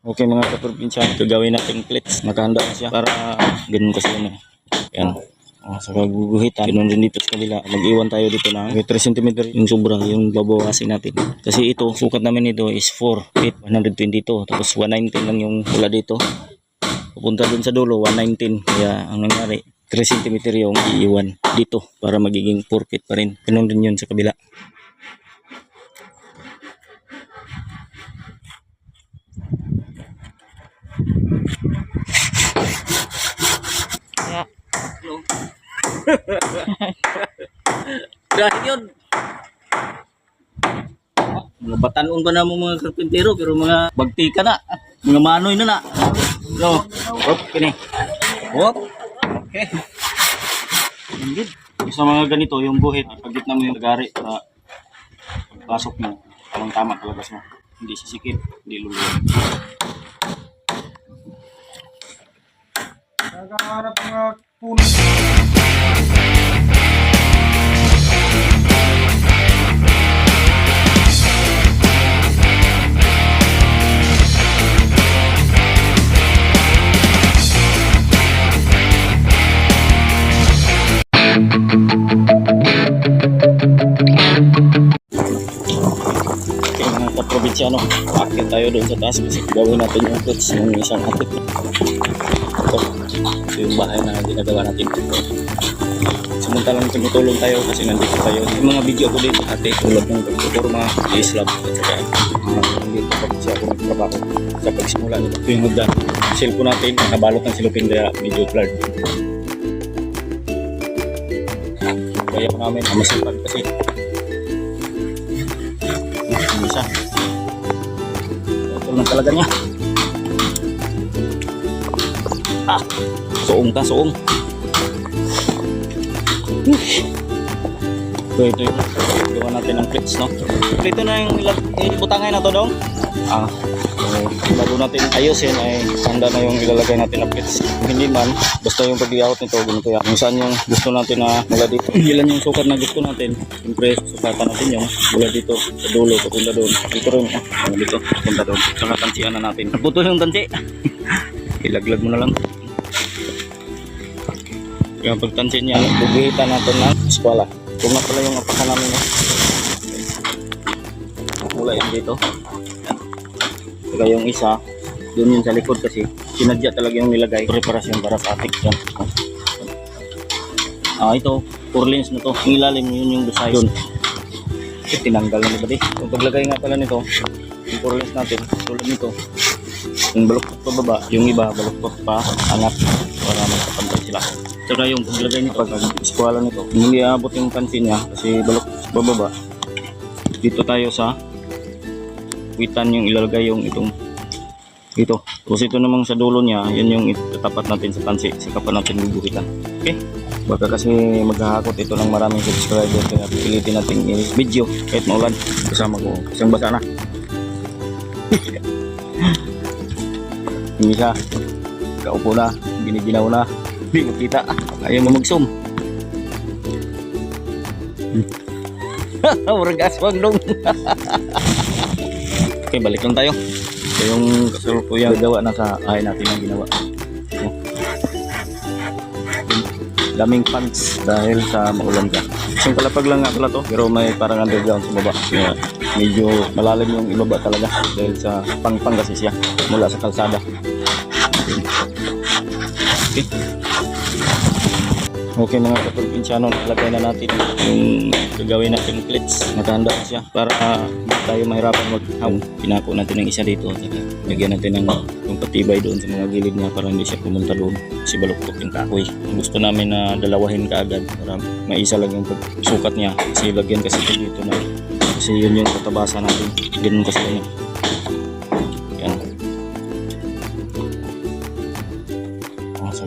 Okay mga kaprobinsya, gagawin natin plates. Nakahanda na siya para ganun kasi ano. Yan. Oh, sa kaguguhitan, ganun din dito sa kabila. Mag-iwan tayo dito ng 3 cm yung sobra, yung babawasin natin. Kasi ito, sukat namin ito is 4 feet, 122. Tapos 119 lang yung wala dito. Pupunta dun sa dulo, 119. Kaya ang nangyari, 3 cm yung iiwan dito para magiging 4 feet pa rin. Ganun din yun sa kabila. Dahil yun. Mga batanon ba na mo mga karpintero pero mga bagtika na. Mga manoy na na. No. Hop, kini. Hop. Okay. Hindi. Sa mga ganito, yung buhit, pagit na mo yung gari para pagpasok mo, tamang tama palabas mo. Hindi sisikip, hindi luluwa. Nagaharap mga puno. Mga kaprobinsyano, akit tayo doon sa taas kasi gawin natin yung clips yung isang akit. Ito, ito yung bahay na ginagawa natin. Samantalang tumutulong tayo kasi nandito tayo. Yung mga video ko dito ate, tulad ng pagtuturma, i-slab, at saka ko pag siya ako nagtrabaho sa pagsimula nito. Ito yung magda. Cellphone natin, nakabalot ng silupin kaya medyo blurred. Kaya ko namin, masipag kasi yung isa. Ito lang talaga niya. Ah, suong ka, suong. So ito yung gawa natin ng clips, no? Ito na yung ibutangay na to, dong. Ah, so, bago natin ayusin ay handa na yung ilalagay natin na clips. Kung hindi man, basta yung pag-layout nito, ganito yan. Kung saan yung gusto natin na mula dito. Ilan yung sukat na gusto natin. Siyempre, sukatan natin yung mula dito sa dulo, papunta doon. Dito rin, ah, dito, papunta doon. Saka tansiyan na natin. Naputol yung tansi. Ilaglag mo na lang. Kaya pagtansin niya, bubuhitan natin ng eskwala. Kung nga pala yung apaka namin eh. Mula yun dito. Saka yung isa, doon yun sa likod kasi sinadya talaga yung nilagay. Preparasyon para sa atik yan. Ah, ito, four lanes na to. Yung ilalim yun yung dusay. Doon. Eh, tinanggal na ba di? Yung paglagay nga pala nito, yung four lanes natin, tulad nito, yung baluktot pa baba, yung iba baluktot pa angat para magkapantay sila. Tsaka yung paglagay nito pag eskwala nito, hindi aabot yung pansin niya kasi sa bababa. Dito tayo sa witan yung ilalagay yung itong dito. Tapos ito namang sa dulo niya, yun yung itatapat natin sa tansi. Saka pa natin guguhitan. Okay? Baka kasi maghahakot ito ng maraming subscriber kaya pilitin natin i-video kahit maulan. Kasama ko. Isang basa na. Yung isa, kaupo na, giniginaw na, hindi makita, ayaw mo mag-zoom. Murag aswang dong. okay, balik lang tayo. Ito yung kasalukuyang gawa na sa ahay natin yung ginawa. Ayan. Daming pants dahil sa maulan ka. Isang kalapag lang nga pala to, pero may parang underground sa baba. Kaya medyo malalim yung ibaba talaga dahil sa pangpang kasi siya mula sa kalsada. Okay. Okay mga kapagpinsyano, nalagay na natin yung gagawin natin plates. Nakahanda na siya para uh, tayo mahirapan mag-haw. Pinako natin ng isa dito. Saka lagyan natin ng yung patibay doon sa mga gilid niya para hindi siya pumunta doon. Kasi baluktot yung kahoy. Gusto namin na dalawahin kaagad para maisa lang yung pagsukat niya. Kasi lagyan kasi ito dito na kasi yun yung katabasan natin. Ganun kasi yun.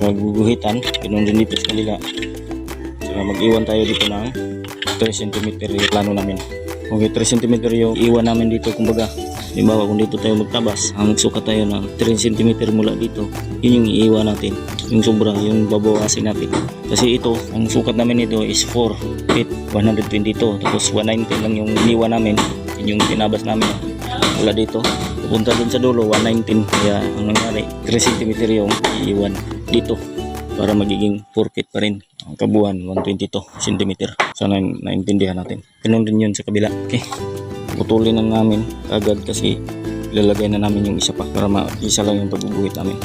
Sa maguguhitan, ganun din dito sa kanila. So mag-iwan tayo dito ng 3 cm yung plano namin. Okay, 3 cm yung iwan namin dito kumbaga. Halimbawa kung dito tayo magtabas, ang magsukat tayo ng 3 cm mula dito, yun yung iiwan natin. Yung sobra, yung babawasin natin. Kasi ito, ang sukat namin ito is 4 feet 122. Tapos 119 lang yung iniwan namin. Yun yung tinabas namin. wala dito. Pupunta dun sa dulo, 119. Kaya ang nangyari, 3 cm yung iiwan dito para magiging 4 feet pa rin. Ang kabuuan, 122 cm. Sana naintindihan natin. Ganun din yun sa kabila. Okay. Putulin na namin agad kasi ilalagay na namin yung isa pa para isa lang yung pagbubuhit namin.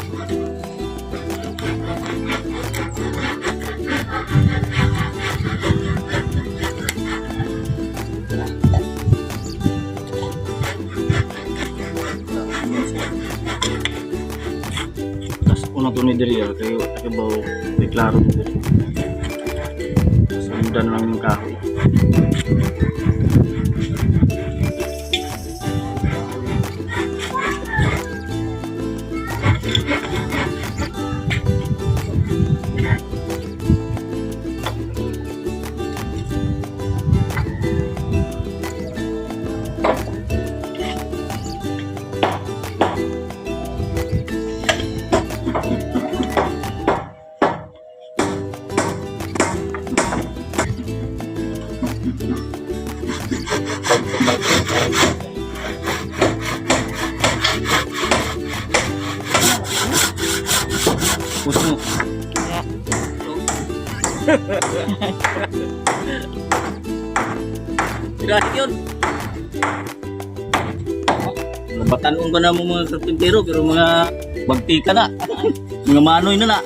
Una to ni Delia, kayo kabaw, may klaro mo dito. Sundan lang yung kahoy. Puso mo. Grabe yun. Nabatanon ba na mo mga karpintero pero mga bagti ka na. mga manoy na na.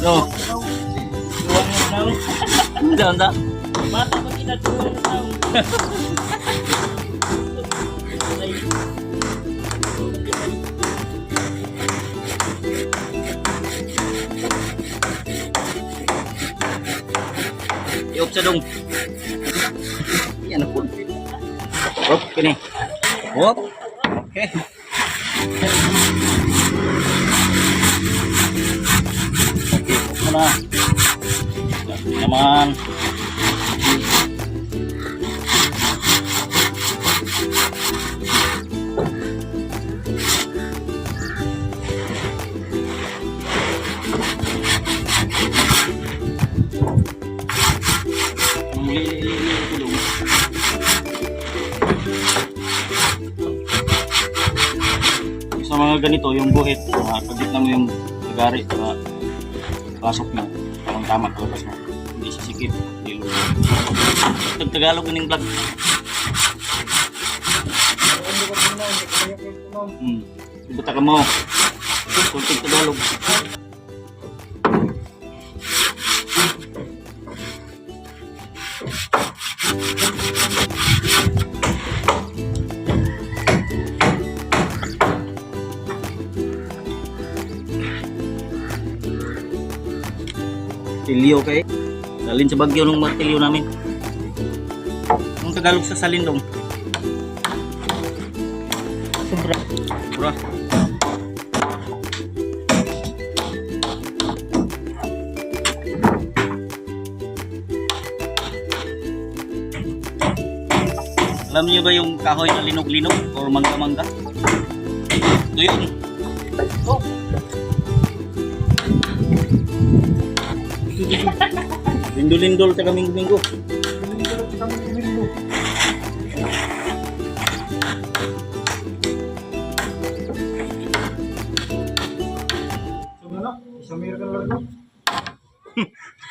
No. Doon ta. Mata pa Iop sa dong. Yan po. Hop, kini. Hop. Okay. Okay, na. Naman. Ganito, yung buhit, uh, pagit mo yung lagari para pasok mo. Parang tama kalabas mo. Hindi sisikip. Hindi lulo. Tagalog ganing vlog. Hmm. Ibuta ka mo. Kunting Tagalog. Tilyo kay. Dalin sa bagyo ng martilyo namin. Ang Tagalog sa salindong. Sobra. Sobra. Alam niyo ba yung kahoy na linog-linog or mangga-mangga? Ito yun. Oh. Lindol-lindol. Hindi ko lang kami pinilo. So, ano? Isang meron ka lang lang.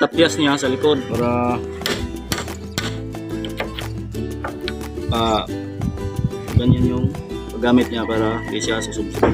tapyas niya sa likod para ah ganyan yung paggamit niya para di siya susubsub.